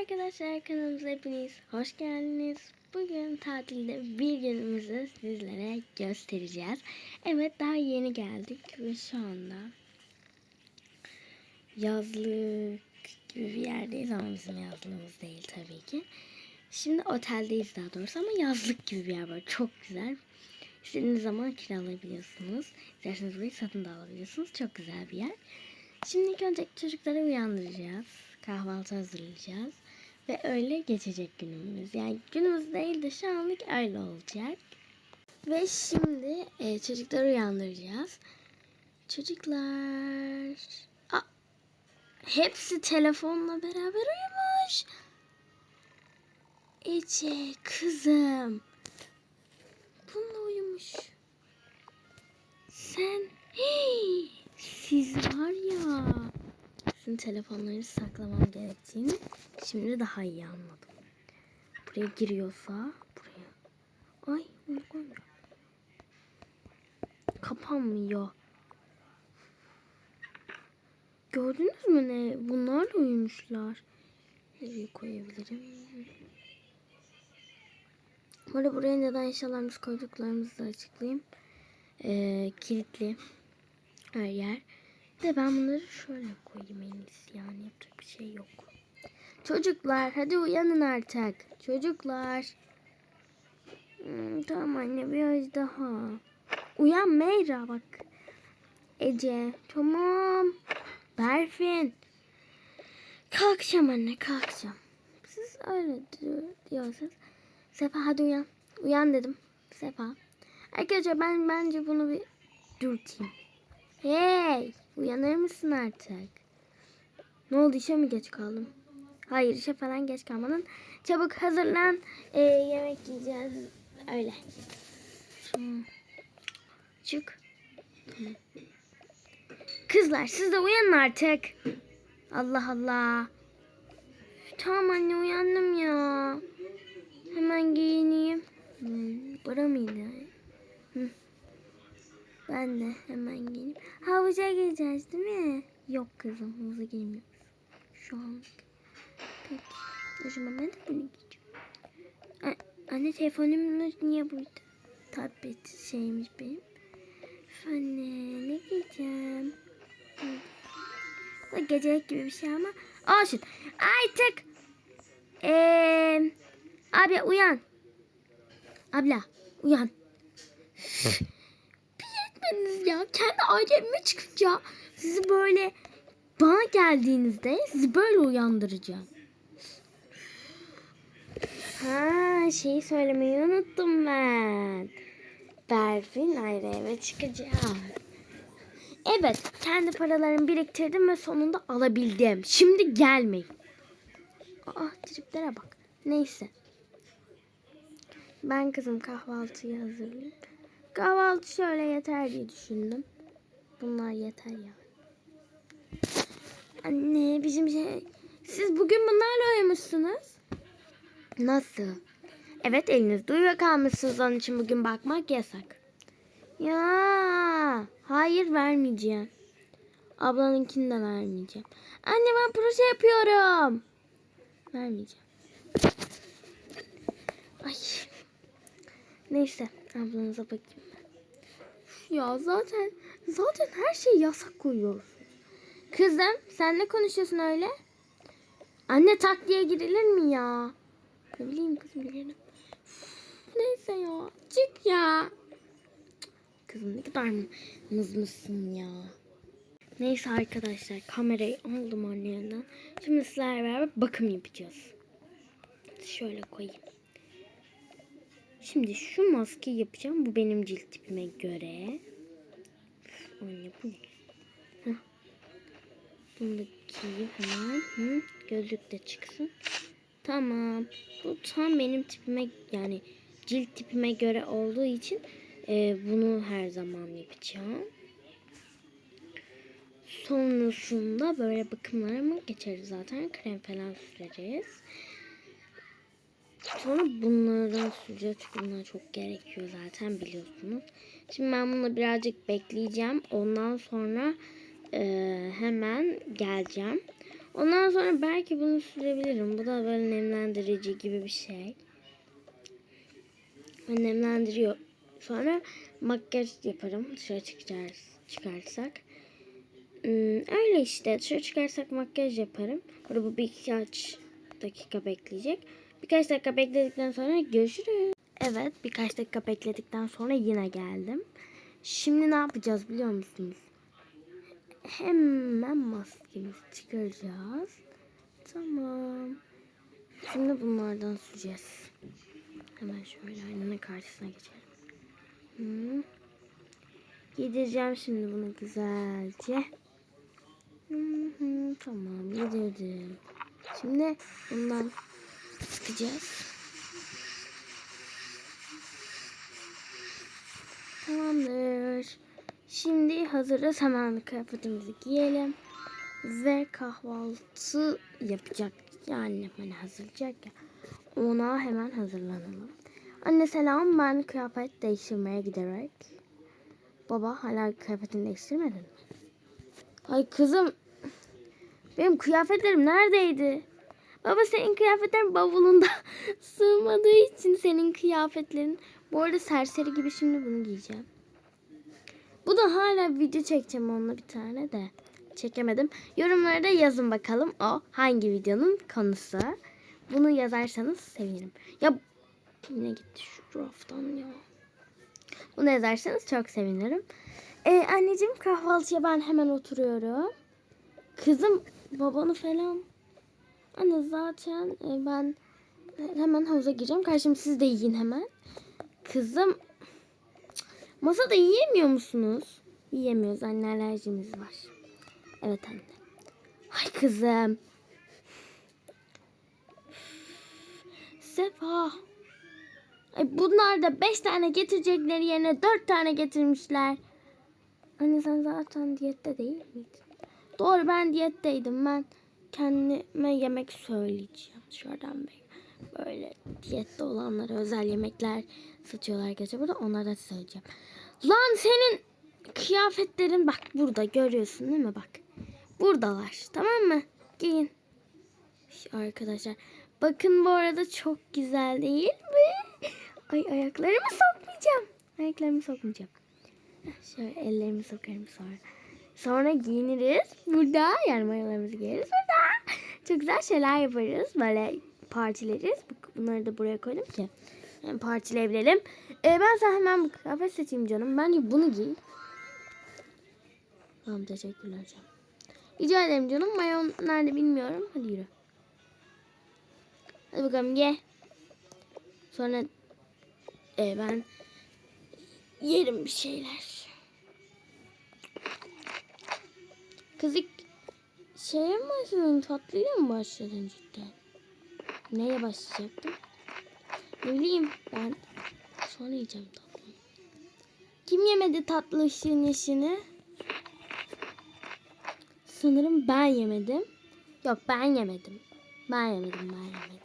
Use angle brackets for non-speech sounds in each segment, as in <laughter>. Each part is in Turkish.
arkadaşlar kanalımıza hepiniz hoş geldiniz. Bugün tatilde bir günümüzü sizlere göstereceğiz. Evet daha yeni geldik ve şu anda yazlık gibi bir yerdeyiz ama bizim yazlığımız değil tabii ki. Şimdi oteldeyiz daha doğrusu ama yazlık gibi bir yer var. Çok güzel. İstediğiniz zaman kiralayabiliyorsunuz. İsterseniz burayı satın da alabiliyorsunuz. Çok güzel bir yer. Şimdi ilk önce çocukları uyandıracağız. Kahvaltı hazırlayacağız. Ve öyle geçecek günümüz. Yani günümüz değil de şu anlık öyle olacak. Ve şimdi e, çocukları uyandıracağız. Çocuklar... Aa, hepsi telefonla beraber uyumuş. Ece kızım. Bununla uyumuş. Sen... Hii, siz var ya. Sizin telefonları saklamam gerektiğini şimdi daha iyi anladım. Buraya giriyorsa buraya. Ay bunu koymuyor. Kapanmıyor. Gördünüz mü ne? Bunlarla uyumuşlar. Nereye koyabilirim? Burada buraya neden eşyalarımızı koyduklarımızı da açıklayayım. Ee, kilitli her yer. De ben bunları şöyle koyayım en iyisi yani yapacak bir şey yok. Çocuklar hadi uyanın artık. Çocuklar. Hmm, tamam anne biraz daha. Uyan Meyra bak. Ece tamam. Berfin. Kalkacağım anne kalkacağım. Siz öyle diyor- diyorsanız. Sefa hadi uyan. Uyan dedim. Sefa. Arkadaşlar ben bence bunu bir dürteyim. Hey! Uyanır mısın artık? Ne oldu işe mi geç kaldım? Hayır işe falan geç kalmadın. Çabuk hazırlan. Ee, yemek yiyeceğiz. Öyle. Çık. Kızlar siz de uyanın artık. Allah Allah. Tamam anne uyandım ya. Hemen giyineyim. Hmm, bura mıydı? Hı. Ben de hemen giyineyim. Havuza gireceğiz değil mi? Yok kızım havuza girmiyoruz. Şu anlık. Peki. Zaman ben de bunu giyeceğim. Anne telefonum niye burada? Tablet şeymiş benim. Anne ne giyeceğim? Bu gecelik gibi bir şey ama olsun. Artık ee, abi uyan. Abla uyan. Etmediniz ya. Kendi aileme çıkınca sizi böyle bana geldiğinizde sizi böyle uyandıracağım. Ha şeyi söylemeyi unuttum ben. Berfin ayrı eve çıkacağım. Evet kendi paralarımı biriktirdim ve sonunda alabildim. Şimdi gelmeyin. Aa triplere bak. Neyse. Ben kızım kahvaltıyı hazırlayayım. Kahvaltı şöyle yeter diye düşündüm. Bunlar yeter ya. Anne bizim şey... Siz bugün bunlarla uyumuşsunuz. Nasıl? Evet elinizde uyuyakalmışsınız onun için bugün bakmak yasak. Ya hayır vermeyeceğim. Ablanınkini de vermeyeceğim. Anne ben proje yapıyorum. Vermeyeceğim. Ay. Neyse ablanıza bakayım Ya zaten zaten her şeyi yasak koyuyorsun. Kızım sen ne konuşuyorsun öyle? Anne tak diye girilir mi ya? Ne bileyim kızım girelim. Neyse ya çık ya. Kızım ne kadar mızmızsın ya. Neyse arkadaşlar kamerayı aldım annemden. Şimdi sizlerle beraber bakım yapacağız. Şöyle koyayım. Şimdi şu maskeyi yapacağım. Bu benim cilt tipime göre. Anne bu ne? Heh. Bunu da giyeyim hemen. Hı, gözlük de çıksın. Tamam. Bu tam benim tipime yani cilt tipime göre olduğu için e, bunu her zaman yapacağım. Sonrasında böyle bakımlarımı geçeriz zaten. Krem falan süreriz. Sonra bunlardan süreceğiz bunlar çok gerekiyor zaten biliyorsunuz. Şimdi ben bunu birazcık bekleyeceğim. Ondan sonra e, hemen geleceğim. Ondan sonra belki bunu sürebilirim. Bu da böyle nemlendirici gibi bir şey. Nemlendiriyor. Sonra makyaj yaparım dışarı çıkacağız, çıkarsak. Hmm, öyle işte dışarı çıkarsak makyaj yaparım. Burada bu birkaç dakika bekleyecek. Birkaç dakika bekledikten sonra görüşürüz. Evet birkaç dakika bekledikten sonra yine geldim. Şimdi ne yapacağız biliyor musunuz? Hemen maskemizi çıkaracağız. Tamam. Şimdi bunlardan süreceğiz. Hemen şöyle aynanın karşısına geçelim. Hı. Yedireceğim şimdi bunu güzelce. Hı tamam yedirdim. Şimdi bundan sıkacağız. Tamamdır. Şimdi hazırız. Hemen kıyafetimizi giyelim. Ve kahvaltı yapacak. Yani hani hazırlayacak ya. Ona hemen hazırlanalım. Anne selam ben kıyafet değiştirmeye giderek. Baba hala kıyafetini değiştirmedin mi? Ay kızım. Benim kıyafetlerim neredeydi? Baba senin kıyafetlerin bavulunda <laughs> sığmadığı için senin kıyafetlerin. Bu arada serseri gibi şimdi bunu giyeceğim. Bu da hala video çekeceğim onunla bir tane de. Çekemedim. Yorumlarda yazın bakalım o hangi videonun konusu. Bunu yazarsanız sevinirim. Ya yine gitti şu raftan ya. Bunu yazarsanız çok sevinirim. Ee, anneciğim kahvaltıya ben hemen oturuyorum. Kızım babanı falan. Anne zaten e, ben hemen havuza gireceğim. Karşım siz de yiyin hemen. Kızım masada yiyemiyor musunuz? Yiyemiyoruz anne alerjimiz var. Evet anne. Ay kızım. Sefa. Ay bunlar da beş tane getirecekleri yerine dört tane getirmişler. Anne sen zaten diyette değil miydin? Doğru ben diyetteydim. Ben kendime yemek söyleyeceğim. Şuradan bey. Böyle diyette olanlara özel yemekler satıyorlar gece burada. Onlara söyleyeceğim. Lan senin kıyafetlerin bak burada görüyorsun değil mi bak. Buradalar tamam mı? Giyin. Arkadaşlar bakın bu arada çok güzel değil mi? Ay ayaklarımı sokmayacağım. Ayaklarımı sokmayacağım. Şöyle ellerimi sokarım sonra. Sonra giyiniriz burada. Yani mayolarımızı giyeriz burada. Çok güzel şeyler yaparız. Böyle partileriz. Bunları da buraya koydum ki. Yani partileyebilelim. Ee, ben sana hemen bu kıyafet seçeyim canım. Bence bunu giy. Tamam teşekkürler canım. Rica ederim canım. Mayon nerede bilmiyorum. Hadi yürü. Hadi bakalım ye. Sonra e, ben yerim bir şeyler. Kız ilk şeye mi başladın? Tatlıyla mı başladın cidden? Neye başlayacaktım? Ne bileyim ben sonra yiyeceğim tatlı. Kim yemedi tatlı ışığın işini? Sanırım ben yemedim. Yok ben yemedim. Ben yemedim ben yemedim.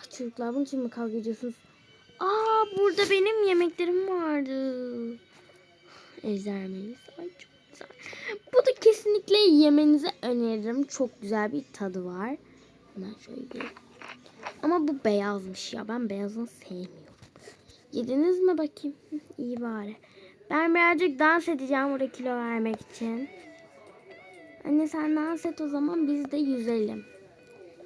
Ay çocuklar bunun için mi kavga ediyorsunuz? Aa burada benim yemeklerim vardı. Ejder meyvesi. Ay çok güzel. Bu da kesinlikle yemenizi öneririm. Çok güzel bir tadı var. Hemen şöyle. Ama bu beyazmış ya. Ben beyazını sevmiyorum. Yediniz mi bakayım? <laughs> İyi bari. Ben birazcık dans edeceğim burada kilo vermek için. Anne sen dans et o zaman biz de yüzelim.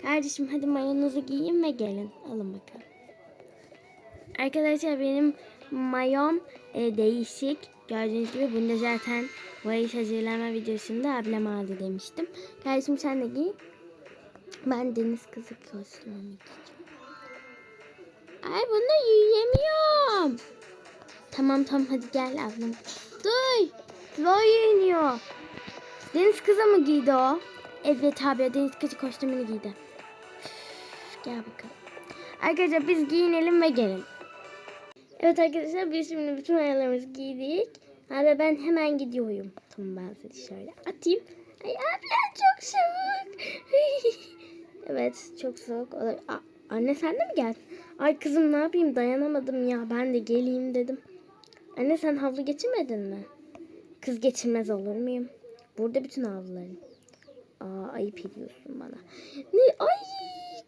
Kardeşim hadi mayonuzu giyin ve gelin. Alın bakalım. Arkadaşlar benim mayom e, değişik. Gördüğünüz gibi bunu da zaten valiz hazırlama videosunda ablam aldı demiştim. Kardeşim sen de giy. Ben deniz kızı kostümümü giyeceğim. Ay bunu yiyemiyorum. Tamam tamam hadi gel ablam. Duy. Zoe iniyor. Deniz kızı mı giydi o? Evet abi deniz kızı kostümünü giydi. Üf, Gel bakalım. Arkadaşlar biz giyinelim ve gelin. Evet arkadaşlar biz şimdi bütün ayarlarımızı giydik. Abi ben hemen gidiyorum. Tamam ben sizi şöyle atayım. Ay abi çok soğuk. <laughs> evet çok soğuk. O da- A- Anne sen de mi geldin? Ay kızım ne yapayım dayanamadım ya. Ben de geleyim dedim. Anne sen havlu geçirmedin mi? Kız geçirmez olur muyum? Burada bütün havlularım. Aa, ayıp ediyorsun bana. Ne? Ay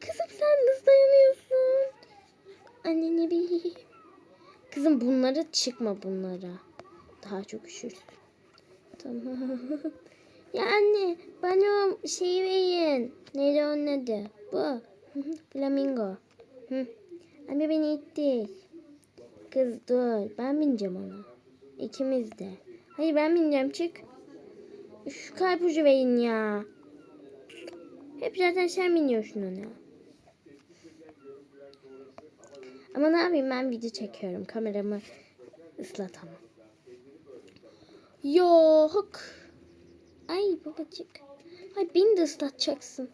kızım sen nasıl dayanıyorsun? Anne ne bileyim. Kızım bunlara çıkma bunlara. Daha çok üşürsün. Tamam. <laughs> ya anne bana o şeyi verin. Neydi onun adı? Bu. <laughs> Flamingo. Hı. Anne beni itti. Kız dur. Ben bineceğim ona. İkimiz de. Hayır ben bineceğim çık. Şu kalp ucu verin ya. Hep zaten sen biniyorsun ona. Ama ne yapayım ben video çekiyorum. Kameramı ıslatamam. Yok. Ay babacık. Ay beni de ıslatacaksın.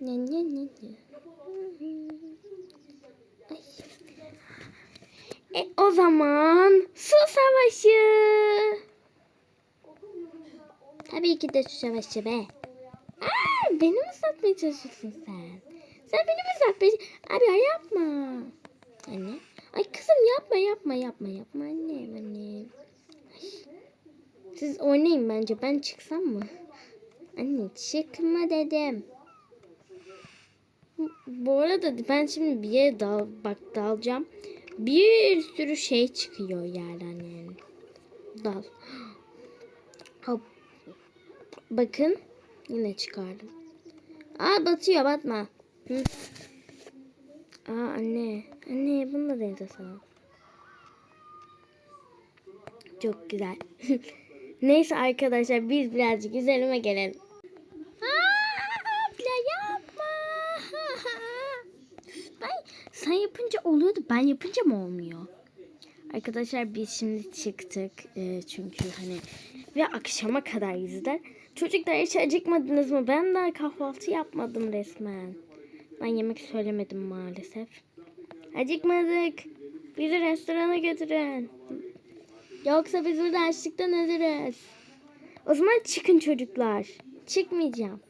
Ne ne ne ne. Ay. E o zaman su savaşı. Tabii ki de su savaşı be. Aa, beni mi satmaya çalışıyorsun sen? Sen beni mi satmaya Abi ya yapma. Anne. Ay kızım yapma yapma yapma yapma anne anne. Ay. Siz oynayın bence ben çıksam mı? Anne çıkma dedim. Bu arada ben şimdi bir yere dal, bak dalacağım. Bir sürü şey çıkıyor yerden yani. Dal. Hop. Bakın yine çıkardım. Aa batıyor batma. Hı. Aa anne. Anne bunu da sana. Çok güzel. <laughs> Neyse arkadaşlar biz birazcık üzerime gelelim. <laughs> Sen yapınca oluyordu. Ben yapınca mı olmuyor? Arkadaşlar biz şimdi çıktık. Ee, çünkü hani ve akşama kadar yüzler. Çocuklar hiç acıkmadınız mı? Ben daha kahvaltı yapmadım resmen. Ben yemek söylemedim maalesef. Acıkmadık. Bizi restorana götürün. Yoksa biz burada açlıktan ölürüz. O zaman çıkın çocuklar. Çıkmayacağım.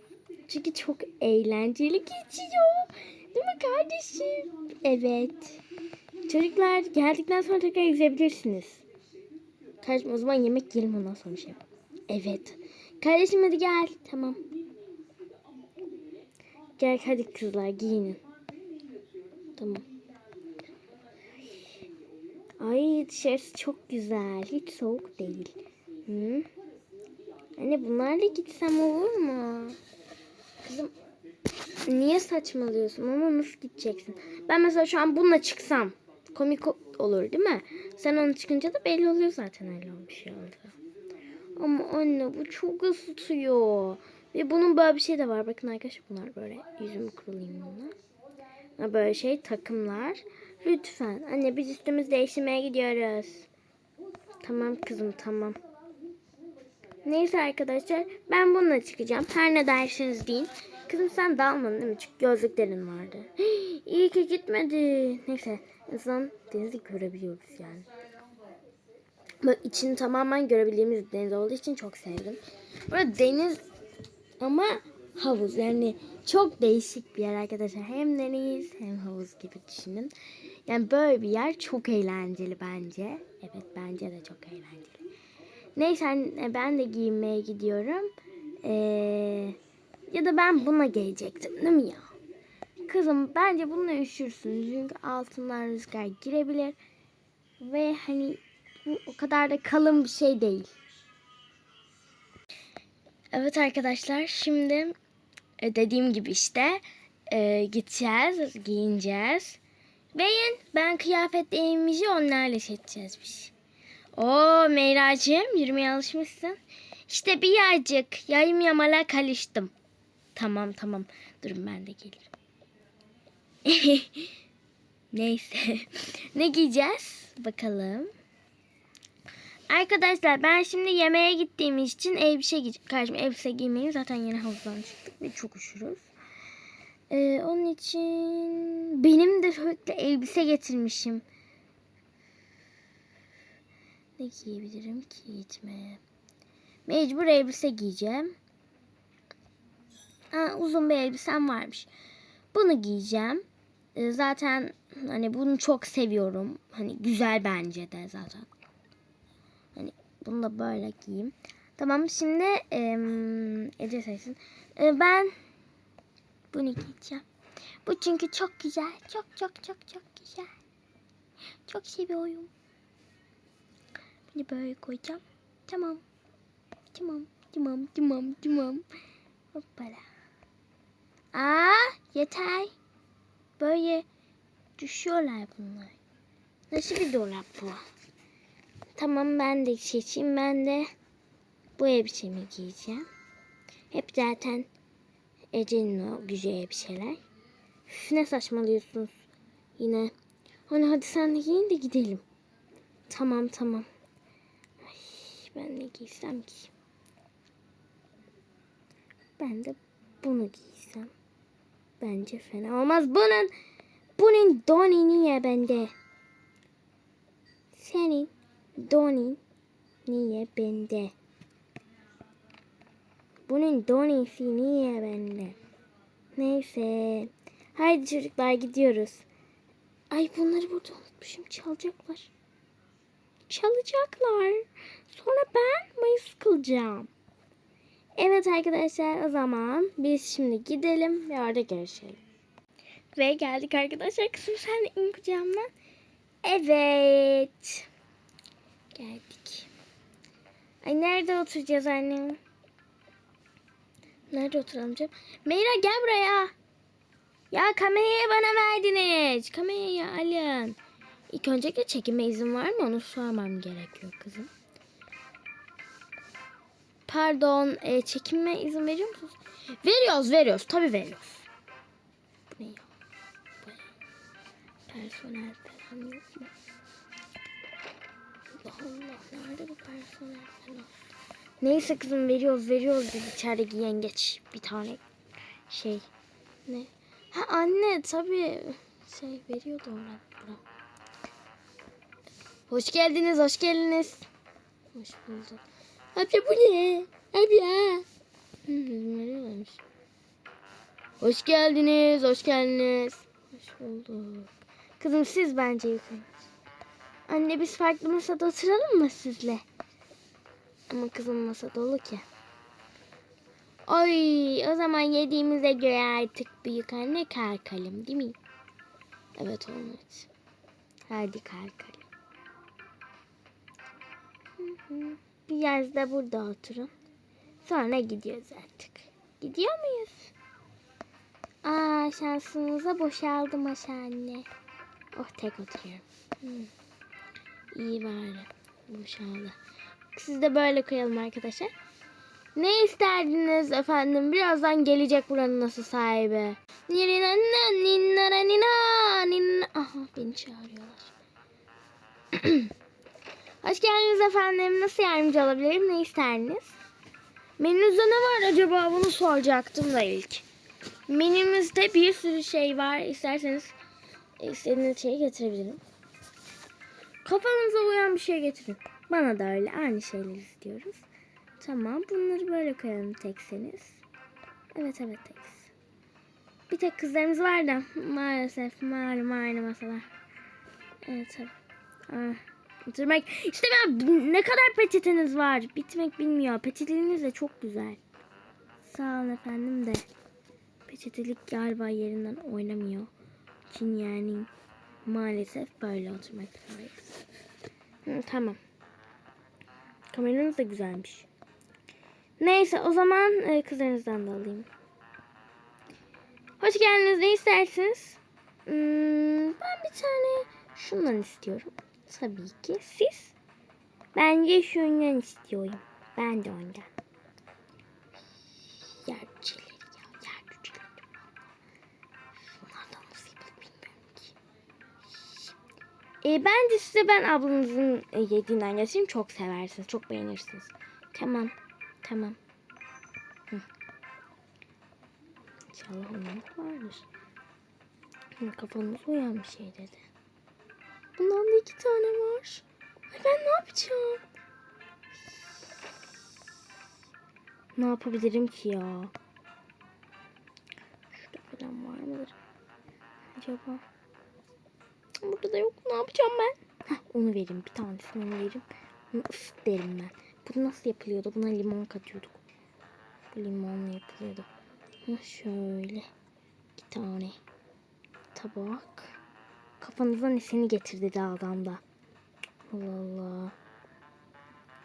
Çünkü çok eğlenceli geçiyor. Değil mi kardeşim? Evet. Çocuklar geldikten sonra tekrar izleyebilirsiniz. Kardeşim o zaman yemek yiyelim ondan sonra şey. Evet. Kardeşim hadi gel. Tamam. Gel hadi kızlar giyinin. Tamam. Ay dışarısı çok güzel. Hiç soğuk değil. Hı? Anne bunlarla gitsem olur mu? Kızım niye saçmalıyorsun ama nasıl gideceksin? Ben mesela şu an bununla çıksam komik olur değil mi? Sen onu çıkınca da belli oluyor zaten öyle bir şey oldu. Ama anne bu çok ısıtıyor. Ve bunun böyle bir şey de var. Bakın arkadaşlar bunlar böyle yüzümü kurulayım bununla. Böyle şey takımlar. Lütfen. Anne biz üstümüz değiştirmeye gidiyoruz. Tamam kızım tamam. Neyse arkadaşlar ben bununla çıkacağım. Her ne dersiniz deyin. Kızım sen dalmadın değil mi? Çünkü gözlüklerin vardı. <gasps> İyi ki gitmedi. Neyse azından denizi görebiliyoruz yani. Böyle içini tamamen görebildiğimiz deniz olduğu için çok sevdim. Burada deniz ama havuz yani çok değişik bir yer arkadaşlar. Hem deniz hem havuz gibi düşünün. Yani böyle bir yer çok eğlenceli bence. Evet bence de çok eğlenceli. Neyse hani ben de giyinmeye gidiyorum. Ee, ya da ben buna gelecektim değil mi ya? Kızım bence bununla üşürsün. Çünkü altından rüzgar girebilir. Ve hani bu o kadar da kalın bir şey değil. Evet arkadaşlar şimdi e, dediğim gibi işte e, gideceğiz, giyineceğiz. Beyin ben kıyafetlerimizi onlarla seçeceğizmiş. Oo Meyracığım yürümeye alışmışsın. İşte bir yağcık yayım yamala kalıştım. Tamam tamam durun ben de gelirim. <laughs> Neyse <laughs> ne giyeceğiz bakalım. Arkadaşlar ben şimdi yemeğe gittiğimiz için elbise giyeceğim. Kardeşim elbise giymeyin. Zaten yeni havuzdan çıktık ve çok üşürüz. Ee, onun için benim de sürekli elbise getirmişim. Ne giyebilirim ki gitmeye? Mecbur elbise giyeceğim. Ha, uzun bir elbisem varmış. Bunu giyeceğim. Ee, zaten hani bunu çok seviyorum. Hani güzel bence de zaten. Hani bunu da böyle giyeyim. Tamam şimdi eee Ece seçsin. Ee, ben bunu giyeceğim. Bu çünkü çok güzel. Çok çok çok çok güzel. Çok seviyorum. Bunu böyle koyacağım. Tamam. Tamam. Tamam. Tamam. Tamam. Hoppala. Aa yeter. Böyle düşüyorlar bunlar. Nasıl bir dolap bu? Tamam ben de seçeyim. Ben de bu elbisemi giyeceğim. Hep zaten Ece'nin o güzel elbiseler. Üf, ne saçmalıyorsunuz yine. Hani hadi sen de giyin de gidelim. Tamam tamam. Ay, ben ne giysem ki? Ben de bunu giysem. Bence fena olmaz. Bunun bunun doni niye bende? Senin donin niye bende? Bunun donisi niye bende? Neyse. Haydi çocuklar gidiyoruz. Ay bunları burada unutmuşum. Çalacaklar. Çalacaklar. Sonra ben mayıs kılacağım. Evet arkadaşlar o zaman biz şimdi gidelim ve orada görüşelim. Ve geldik arkadaşlar. Kızım sen de in kucağımdan. Evet. Geldik. Ay nerede oturacağız annem? Nerede oturalım canım? Meyra gel buraya. Ya kamerayı bana verdiniz. Kamerayı alın. İlk öncelikle çekime izin var mı? Onu sormam gerekiyor kızım. Pardon, e, çekime izin veriyor musunuz? Veriyoruz, veriyoruz. Tabii veriyoruz. Bu ne ya? Personel falan yok mu? Allah Allah, nerede bu personel falan? Neyse kızım veriyoruz, veriyoruz dedi içerideki yengeç. Bir tane şey. Ne? Ha anne tabii şey veriyordu orada. Hoş geldiniz, hoş geldiniz. Hoş bulduk. Abla bu ne? İzin veriyorlarmış. Hoş geldiniz, hoş geldiniz. Hoş bulduk. Kızım siz bence yıkayın. Anne biz farklı masada oturalım mı sizle? Ama kızım masa dolu ki. Ay o zaman yediğimize göre artık büyük anne kalkalım değil mi? Evet olmaz. Hadi kalkalım. Hı hı. Biraz da burada oturun. Sonra gidiyoruz artık. Gidiyor muyuz? Aa şansımıza boşaldı masa anne. Oh tek oturuyorum. Hı. İyi bari. Boşaldı. Siz de böyle koyalım arkadaşlar. Ne isterdiniz efendim? Birazdan gelecek buranın nasıl sahibi. Nirina ninara nina nina. Aha beni çağırıyorlar. <clears throat> Hoş geldiniz efendim. Nasıl yardımcı olabilirim? Ne isterdiniz? Menünüzde ne var acaba? Bunu soracaktım da ilk. Menümüzde bir sürü şey var. İsterseniz istediğiniz şeyi getirebilirim. Kafanıza uyan bir şey getirin. Bana da öyle aynı şeyleri istiyoruz. Tamam bunları böyle koyalım tekseniz. Evet evet teks. Bir tek kızlarımız var da maalesef malum aynı masalar. Evet tabii. Ah, bitirmek. İşte ben ne kadar peçeteniz var. Bitmek bilmiyor. Peçeteniz de çok güzel. Sağ olun efendim de. Peçetelik galiba yerinden oynamıyor. için yani maalesef böyle oturmak zorundayız. Tamam. Kameranız da güzelmiş. Neyse o zaman e, kızlarınızdan da alayım. Hoş geldiniz. Ne istersiniz? Hmm, ben bir tane şundan istiyorum. Tabii ki. Siz? Bence şundan istiyorum. Ben de ondan. E, bence size ben ablanızın e, yediğinden getireyim. Çok seversiniz. Çok beğenirsiniz. Tamam. Tamam. İnşallah ondan vardır. Hı, Kafamız uyan bir şey dedi. Bundan da iki tane var. Ay ben ne yapacağım? Ne yapabilirim ki ya? Şurada falan var mıdır? Acaba? Burada da yok. Ne yapacağım ben? Heh, onu vereyim. Bir tanesini onu vereyim. Bunu ıs derim ben. Bu nasıl yapılıyordu? Buna limon katıyorduk. Bu limonla yapılıyordu. Hah, Şöyle. iki tane tabak. Kafanıza nesini getirdi de adamda. Allah Allah.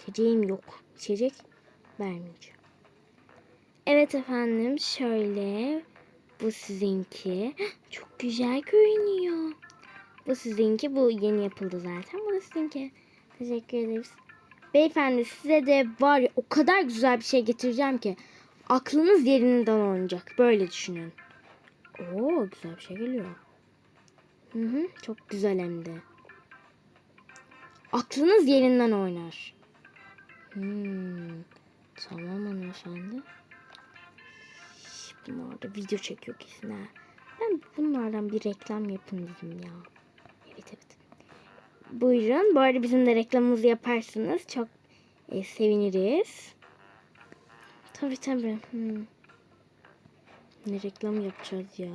İçeceğim yok. İçecek vermeyeceğim. Evet efendim şöyle. Bu sizinki. Çok güzel görünüyor. Bu sizinki. Bu yeni yapıldı zaten. Bu da sizinki. Teşekkür ederiz. Beyefendi size de var ya o kadar güzel bir şey getireceğim ki aklınız yerinden oynayacak. Böyle düşünün. Oo güzel bir şey geliyor. Hı hı, çok güzel hem de. Aklınız yerinden oynar. Hmm, tamam hanımefendi. Bunlar da video çekiyor kesin ha. Ben bunlardan bir reklam yapın dedim ya. Buyurun. Bu arada bizim de reklamımızı yaparsınız. Çok e, seviniriz. Tabii tabii. Hmm. Ne reklam yapacağız ya.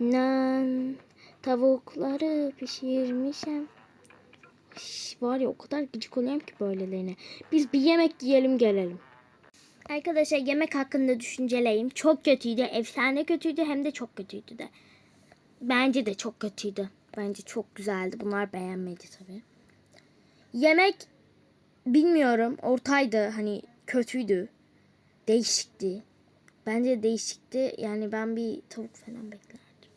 Nan tavukları pişirmişim. Şş, var ya o kadar gıcık oluyorum ki böylelerine. Biz bir yemek yiyelim gelelim. Arkadaşlar yemek hakkında düşünceleyim. Çok kötüydü. Efsane kötüydü hem de çok kötüydü de. Bence de çok kötüydü. Bence çok güzeldi. Bunlar beğenmedi tabii. Yemek bilmiyorum. Ortaydı. Hani kötüydü. Değişikti. Bence değişikti. Yani ben bir tavuk falan beklerdim.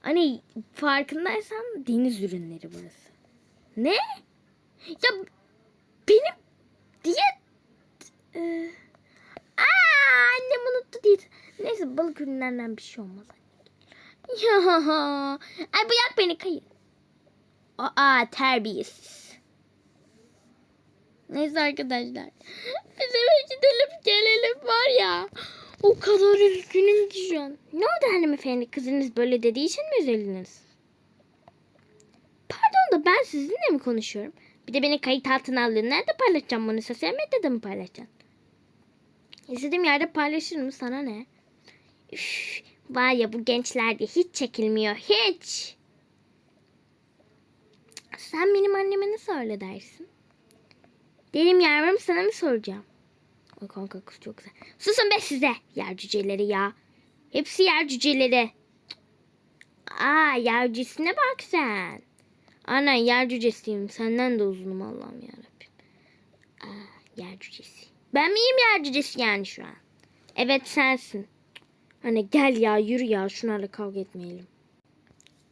Hani farkındaysan deniz ürünleri burası. Ne? Ya benim diyet... Ee, aa, annem unuttu diyet. Neyse balık ürünlerinden bir şey olmaz. <laughs> Ay bırak beni kayır. Aa terbiyesiz. Neyse arkadaşlar. <laughs> Biz eve gidelim gelelim var ya. O kadar üzgünüm ki şu an. Ne oldu hanımefendi? Kızınız böyle dediği için mi üzüldünüz? Pardon da ben sizinle mi konuşuyorum? Bir de beni kayıt altına alıyor. Nerede paylaşacağım bunu? Sosyal medyada mı paylaşacaksın? İstediğim yerde paylaşırım. Sana ne? Üf, var ya bu gençlerde hiç çekilmiyor. Hiç. Sen benim anneme nasıl öyle dersin? Derim yavrum sana mı soracağım? Ay kanka kız çok güzel. Susun be size yer cüceleri ya. Hepsi yer cüceleri. Aa yer cücesine bak sen. Ana yer cücesiyim. Senden de uzunum Allah'ım yarabbim. Aa yer cücesi. Ben miyim yer cücesi yani şu an? Evet sensin. Hani gel ya yürü ya şunlarla kavga etmeyelim.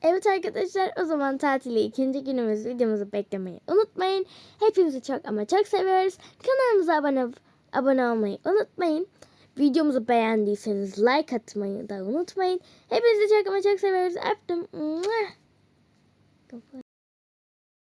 Evet arkadaşlar o zaman tatili ikinci günümüz videomuzu beklemeyi unutmayın. Hepinizi çok ama çok seviyoruz. Kanalımıza abone, abone olmayı unutmayın. Videomuzu beğendiyseniz like atmayı da unutmayın. Hepinizi çok ama çok seviyoruz. Öptüm.